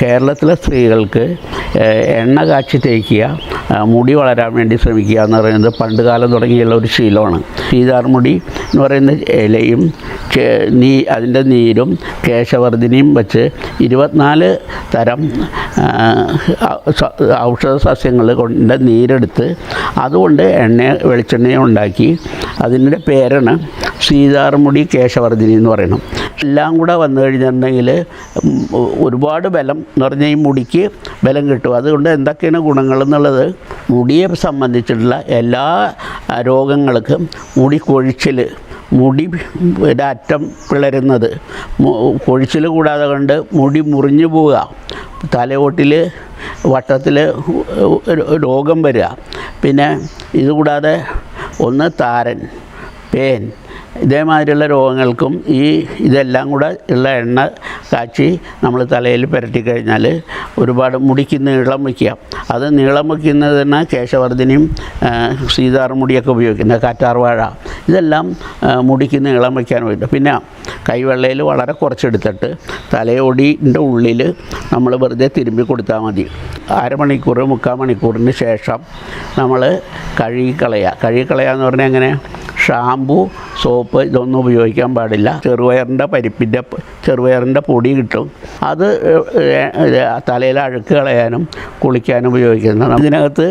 കേരളത്തിലെ സ്ത്രീകൾക്ക് എണ്ണ കാച്ചി തേക്കുക മുടി വളരാൻ വേണ്ടി ശ്രമിക്കുക എന്ന് പറയുന്നത് പണ്ട് കാലം തുടങ്ങിയുള്ള ഒരു ശീലമാണ്. സീതാർമുടി എന്ന് പറയുന്ന ഇലയും നീ അതിന്റെ നീരും കേശവർദ്ധിനിയും വെച്ച് ഇരുപത്തിനാല് തരം ഔഷധ സസ്യങ്ങൾ കൊണ്ട് നീരെടുത്ത് അതുകൊണ്ട് എണ്ണ വെളിച്ചെണ്ണ ഉണ്ടാക്കി. അതിന്റെ പേരാണ് സീതാർമുടി കേശവർദ്ധിനി എന്ന് പറയണം എല്ലാം കൂടെ വന്നു കഴിഞ്ഞിട്ടുണ്ടെങ്കിൽ ഒരുപാട് ബലം എന്ന് പറഞ്ഞാൽ ഈ മുടിക്ക് ബലം കിട്ടും. അതുകൊണ്ട് എന്തൊക്കെയാണ് ഗുണങ്ങൾ എന്നുള്ളത് മുടിയെ സംബന്ധിച്ചിട്ടുള്ള എല്ലാ രോഗങ്ങൾക്കും മുടി കൊഴിച്ചിൽ മുടി അറ്റം പിളരുന്നത് കൊഴിച്ചിൽ കൂടാതെ കൊണ്ട് മുടി മുറിഞ്ഞു പോവുക തലയോട്ടിൽ വട്ടത്തിൽ രോഗം വരിക. പിന്നെ ഇതുകൂടാതെ ഒന്ന് താരൻ പേൻ ഇതേമാതിരിയുള്ള രോഗങ്ങൾക്കും ഈ ഇതെല്ലാം കൂടെ ഉള്ള എണ്ണ കാച്ചി നമ്മൾ തലയിൽ പുരട്ടി കഴിഞ്ഞാൽ ഒരുപാട് മുടിക്ക് നീളം വയ്ക്കുക. അത് നീളം വയ്ക്കുന്നതിന് കേശവർദ്ധനയും സീതാർമുടിയൊക്കെ ഉപയോഗിക്കുന്നത് കാറ്റാർവാഴ. ഇതെല്ലാം മുടിക്ക് നീളം വയ്ക്കാൻ വേണ്ടി പിന്നെ കൈവെള്ളയിൽ വളരെ കുറച്ചെടുത്തിട്ട് തലയോടിന്റെ ഉള്ളിൽ നമ്മൾ വെറുതെ തിരുമ്പി കൊടുത്താൽ മതി. അരമണിക്കൂർ മുക്കാൽ മണിക്കൂറിന് ശേഷം നമ്മൾ കഴുകിക്കളയുക. കഴുകിക്കളയുക എന്ന് പറഞ്ഞാൽ എങ്ങനെ? ഷാമ്പു സോപ്പ് ഇതൊന്നും ഉപയോഗിക്കാൻ പാടില്ല. ചെറുപയറിന്റെ പരിപ്പിന്റെ ചെറുപയറിന്റെ പൊടി കിട്ടും. അത് തലയിൽ അഴുക്ക് കളയാനും കുളിക്കാനും ഉപയോഗിക്കുന്നത്. ഇതിനകത്ത്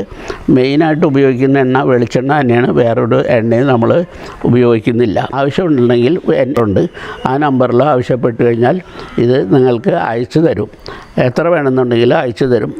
മെയിനായിട്ട് ഉപയോഗിക്കുന്ന എണ്ണ വെളിച്ചെണ്ണ തന്നെയാണ്. വേറൊരു എണ്ണയും നമ്മൾ ഉപയോഗിക്കുന്നില്ല. ആവശ്യമുണ്ടെങ്കിൽ ഉണ്ട്. ആ നമ്പറിൽ ആവശ്യപ്പെട്ട് കഴിഞ്ഞാൽ ഇത് നിങ്ങൾക്ക് അയച്ചു തരും. എത്ര വേണമെന്നുണ്ടെങ്കിലും അയച്ചു തരും.